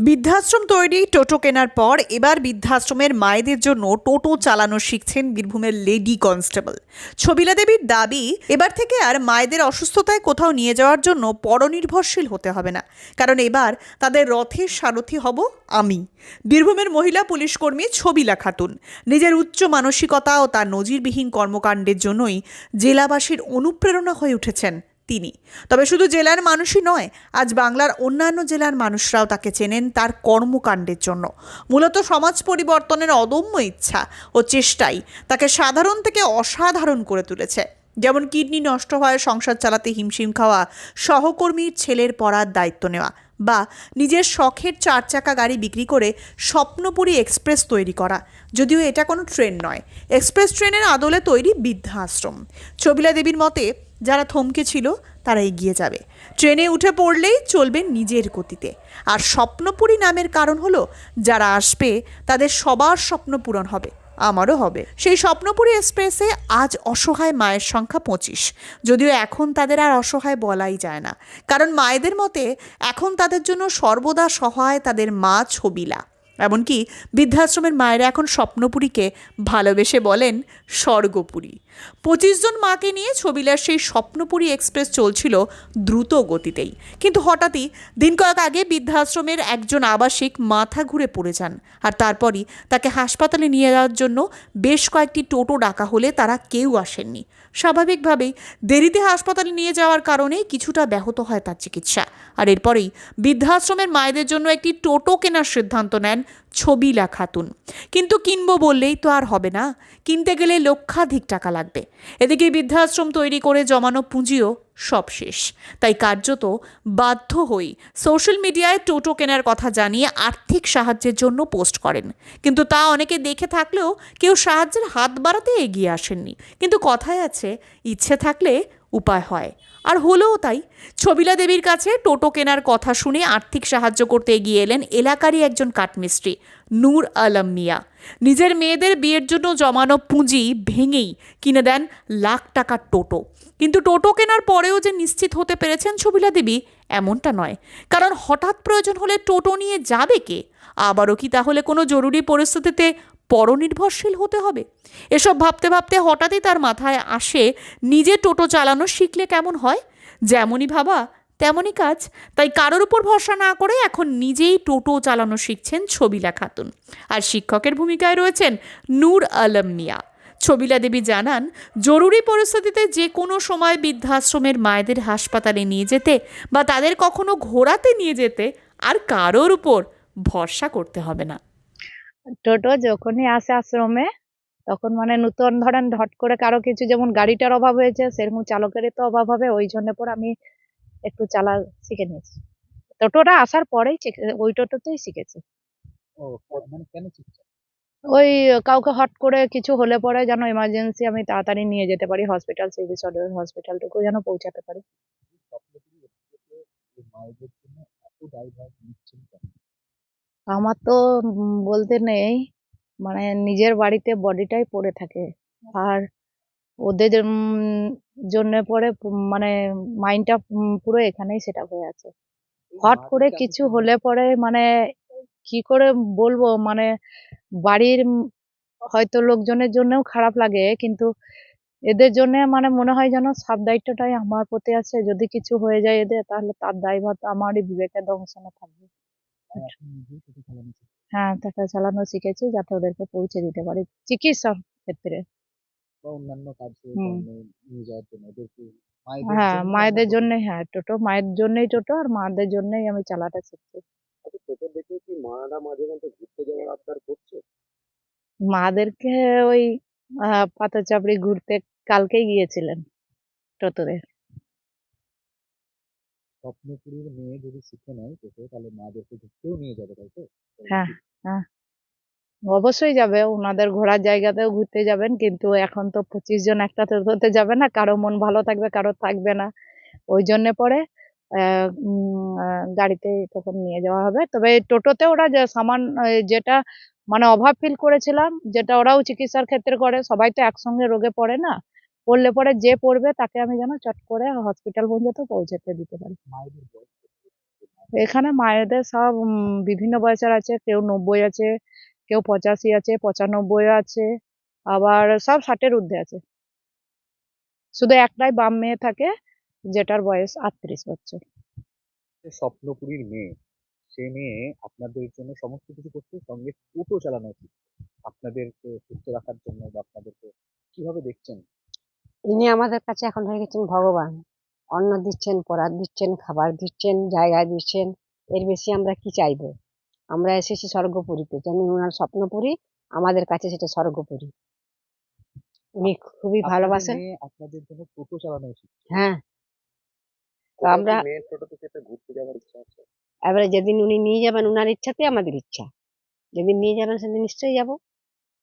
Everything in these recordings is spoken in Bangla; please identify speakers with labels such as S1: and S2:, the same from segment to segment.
S1: বৃদ্ধাশ্রম তৈরি, টোটো কেনার পর এবার বৃদ্ধাশ্রমের মায়েদের জন্য টোটো চালানো শিখছেন বীরভূমের লেডি কনস্টেবল। ছবিলা দেবীর দাবি, এবার থেকে আর মায়েদের অসুস্থতায় কোথাও নিয়ে যাওয়ার জন্য পরনির্ভরশীল হতে হবে না। কারণ এবার তাদের রথের সারথি হব আমি। বীরভূমের মহিলা পুলিশ কর্মী ছবিলা খাতুন। নিজের উচ্চ মানসিকতা ও তার নজিরবিহীন কর্মকাণ্ডের জন্যই জেলাবাসীর অনুপ্রেরণা হয়ে উঠেছেন তিনি। তবে শুধু জেলার মানুষই নয়, আজ বাংলার অন্যান্য জেলার মানুষরাও তাকে চেনেন তার কর্মকাণ্ডের জন্য। মূলত সমাজ পরিবর্তনের অদম্য ইচ্ছা ও চেষ্টাই তাকে সাধারণ থেকে অসাধারণ করে তুলেছে। যেমন কিডনি নষ্ট হয়, সংসার চালাতে হিমশিম খাওয়া, সহকর্মীর ছেলের পড়ার দায়িত্ব নেওয়া বা নিজের শখের চার চাকা গাড়ি বিক্রি করে স্বপ্নপুরী এক্সপ্রেস তৈরি করা। যদিও এটা কোনো ট্রেন নয়, এক্সপ্রেস ট্রেনের আদলে তৈরি বৃদ্ধাশ্রম। ছবিলা দেবীর মতে যারা থমকে ছিল, তারা এগিয়ে যাবে। ট্রেনে উঠে পড়লেই চলবে নিজের গতিতে। আর স্বপ্নপুরী নামের কারণ হলো, যারা আসবে, তাদের সবার স্বপ্ন পূরণ হবে। আমারও হবে। সেই স্বপ্নপুরী এক্সপ্রেসে আজ অসহায় মায়ের সংখ্যা পঁচিশ। যদিও এখন তাদের আর অসহায় বলাই যায় না। কারণ মায়েদের মতে, এখন তাদের জন্য সর্বদা সহায় তাদের মা ছবিলা। এমনকি বৃদ্ধাশ্রমের মায়েরা এখন স্বপ্নপুরীকে ভালোবেসে বলেন স্বর্গপুরী। পঁচিশ জন মাকে নিয়ে ছবিলার সেই স্বপ্নপুরী এক্সপ্রেস চলছিল দ্রুত গতিতেই। কিন্তু হঠাৎই দিন কয়েক আগে বৃদ্ধাশ্রমের একজন আবাসিক মাথা ঘুরে পড়ে যান আর তারপরই তাকে হাসপাতালে নিয়ে যাওয়ার জন্য বেশ কয়েকটি টোটো ডাকা হলে তারা কেউ আসেননি। স্বাভাবিকভাবেই দেরিতে হাসপাতালে নিয়ে যাওয়ার কারণে কিছুটা ব্যাহত হয় তার চিকিৎসা। আর এরপরেই বৃদ্ধাশ্রমের মায়েদের জন্য একটি টোটো কেনার সিদ্ধান্ত নেন ছবিলা খাতুন কিন্তু কিনবো বললেই তো আর হবে না। কিনতে গেলে লক্ষাধিক টাকা লাগবে। এদিকে বৃদ্ধাশ্রম তৈরি করে জমানো পুঁজিও সব শেষ। তাই কার্যত বাধ্য হই সোশ্যাল মিডিয়ায় টোটো কেনার কথা জানিয়ে আর্থিক সাহায্যের জন্য পোস্ট করেন। কিন্তু তা অনেকে দেখে থাকলেও কেউ সাহায্যের হাত বাড়াতে এগিয়ে আসেননি। কিন্তু কথায় আছে, ইচ্ছে থাকলে উপায় হয়। আর হলোও তাই, ছবিলা দেবীর কাছে টোটো কেনার কথা শুনে আর্থিক সাহায্য করতে এগিয়ে এলেন এলাকারই একজন কাঠমিস্ত্রি, নূর আলম মিয়া। নিজের মেয়েদের বিয়ের জন্য জমানো পুঁজি ভেঙেই কিনে দেন লাখ টাকার টোটো। কিন্তু টোটো কেনার পরেও যে নিশ্চিত হতে পেরেছেন ছবিলা দেবী, এমনটা নয়। কারণ হঠাৎ প্রয়োজন হলে টোটো নিয়ে যাবে কে? আবারও কি তাহলে কোনো জরুরি পরিস্থিতিতে পরনির্ভরশীল হতে হবে। এসব ভাবতে ভাবতে হঠাৎই তার মাথায় আসে, নিজে টোটো চালানো শিখলে কেমন হয়? যেমনই ভাবা, তেমনই কাজ। তাই কারোর উপর ভরসা না করে এখন নিজেই টোটো চালানো শিখছেন ছবিলা খাতুন। আর শিক্ষকের ভূমিকায় রয়েছেন নূর আলম মিয়া। ছবিলা দেবী জানান, জরুরি পরিস্থিতিতে যে কোনো সময় বৃদ্ধাশ্রমের মায়েদের হাসপাতালে নিয়ে যেতে বা তাদের কখনো ঘোরাতে নিয়ে যেতে আর কারোর উপর ভরসা করতে হবে না।
S2: টোটো যখনই আসে আশ্রমে তখন মানে নতুন ধরেন হট করে কারও কিছু যেমন গাড়িটার অভাব হয়েছে সেরকম চালকেরই তো অভাব হবে ওই জন্য পর আমি একটু চালা শিখে নিয়েছি। টোটোটা আসার পরেই ওই টোটোতেই শিখেছি।
S3: মানে
S2: ওই কাউকে হট করে কিছু হলে পরে যেন এমার্জেন্সি আমি তাড়াতাড়ি নিয়ে যেতে পারি হসপিটাল সিভি সদর হসপিটালটুকু যেন পৌঁছাতে পারি। আমার তো বলতে নেই। মানে নিজের বাড়িতে বডিটাই পড়ে থাকে। আর ওদের জন্য পরে মানে মাইন্ডটা পুরো এখানেই সেটা হয়ে আছে। হট করে কিছু হলে পরে মানে কি করে বলব? মানে বাড়ির হয়তো লোকজনের জন্যও খারাপ লাগে কিন্তু এদের জন্য মানে মনে হয় যেন সব দায়িত্বটাই আমার প্রতি আছে। যদি কিছু হয়ে যায় এদের তাহলে তার দায়ভার তো আমারই বিবেকের দংশনে থাকবে।
S3: শিখছেন
S2: হ্যাঁ টাকা চালানো শিখেছি যাতে ওদেরকে পৌঁছে দিতে পারি চিকিৎসার ক্ষেত্রে।
S3: বা অন্যান্য কাজে
S2: হুম।
S3: কর্মে নিয়ে যাওয়ার জন্য ওদেরকে মায়েদের
S2: হ্যাঁ
S3: জন্য
S2: মায়েদের জন্য হ্যাঁ টোটো মায়ের জন্যই টোটো আর মাদের জন্যই আমি চালাটা শিখছি।
S3: আচ্ছা, টোটো দেখে কি মারা মাঝে মধ্যে ঘুরতে যাওয়ার আবদার করছে?
S2: মাদেরকে ওই আহ পাতাচাপড়ি ঘুরতে কালকেই গিয়েছিলেন টোটোরে
S3: স্বপ্নপুরীর মেয়ে যদি শিখে নেয় টোটো তাহলে মাদেরকে ঘুরতেও নিয়ে যাবে তাই তো?
S2: হ্যাঁ হ্যাঁ। অবশ্যই যাবে ওনাদের ঘোরার জায়গাতেও ঘুরতে যাবেন কিন্তু এখন তো পঁচিশ জন একটা টোটোতে যাবে না কারও মন ভালো থাকবে কারও থাকবে না। ওই জন্য পরে গাড়িতে তখন নিয়ে যাওয়া হবে। তবে টোটোতে ওরা যে সামান যেটা মানে অভাব ফিল করেছিলাম যেটা ওরাও চিকিৎসার ক্ষেত্রে করে সবাই তো একসঙ্গে রোগে পড়ে না। পড়লে পরে যে পড়বে তাকে আমি যেন চট করে হসপিটাল পর্যন্ত পৌঁছাতে দিতে পারি। এখানে মায়েদের সব বিভিন্ন বয়সের আছে কেউ নব্বই আছে কেউ পঁচাশি আছে পঁচানব্বই আছে আবার সব ষাটের ঊর্ধ্বে আছে। শুধু একটাই বাম মেয়ে থাকে যেটার বয়স আটত্রিশ বছর।
S3: স্বপ্নপুরীর মেয়ে সে মেয়ে আপনাদের জন্য সমস্ত কিছু করছে সঙ্গে টোটো চালানো উচিত আপনাদেরকে সুস্থ রাখার জন্য বা আপনাদেরকে কীভাবে দেখছেন?
S4: ইনি আমাদের কাছে এখন হয়ে গেছেন ভগবান। অন্ন দিচ্ছেন পরার দিচ্ছেন খাবার দিচ্ছেন জায়গা দিচ্ছেন। এর বেশি আমরা কি চাইব? আমরা এসেছি স্বর্গপুরীতে। যেমন ওনার স্বপ্নপুরী আমাদের কাছে সেটা স্বর্গপুরী। উনি খুবই ভালোবাসেন।
S3: আপনাদের জন্য টোটো চালানো উচিত।
S4: হ্যাঁ। তো আমরা
S3: মেয়ের টোটোতে চেপে ঘুরতে যাওয়ার ইচ্ছা আছে?
S4: এবারে যেদিন উনি নিয়ে যাবেন উনার ইচ্ছাতে আমাদের ইচ্ছা। যেদিন নিয়ে যাবেন সেদিন নিশ্চয়ই যাব।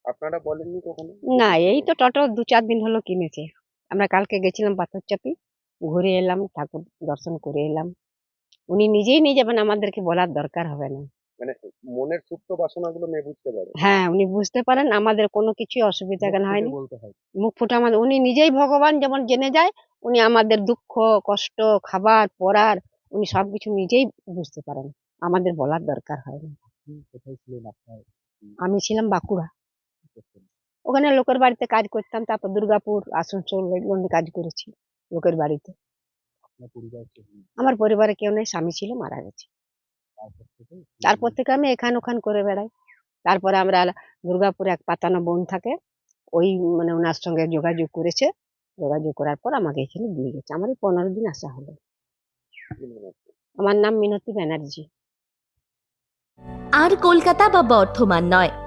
S3: আপনারা বলেননি কখনো?
S4: না এই তো টোটো দু চার দিন হলো কিনেছে। আমরা কালকে গেছিলাম পাথর চাপি ঘুরে এলাম ঠাকুর দর্শন করে এলাম। উনি নিজেই নিয়ে যাবেন আমাদেরকে বলার দরকার হবে না।
S3: মানে মনের সুপ্ত বাসনাগুলো মেয়ে বুঝতে পারে।
S4: হ্যাঁ উনি বুঝতে পারেন আমাদের কোনো কিছুই অসুবিধা কেন হয়নি। মুখ ফুটে আমাদের উনি নিজেই ভগবান যেমন জেনে যায় উনি আমাদের দুঃখ কষ্ট খাবার পড়ার উনি সবকিছু নিজেই বুঝতে পারেন। আমাদের বলার দরকার হয় না আমি ছিলাম বাঁকুড়া? ওখানে লোকের বাড়িতে কাজ করতাম তারপর দুর্গাপুর আসানসোল এগুলো কাজ করেছি লোকের বাড়িতে? আমার পরিবারে কেউ নেই স্বামী ছিল মারা গেছে।
S3: তারপর থেকে?
S4: তারপর থেকে আমি এখান ওখান করে বেড়াই। তারপরে আমরা দুর্গাপুরে এক পাতানো বোন থাকে ওই মানে ওনার সঙ্গে যোগাযোগ করেছে। যোগাযোগ করার পর আমাকে এখানে দিয়ে গেছে। আমার এই পনেরো দিন আসা হলো। আমার নাম মিনতি ব্যানার্জি।
S5: আর কলকাতা বা বর্ধমান নয়।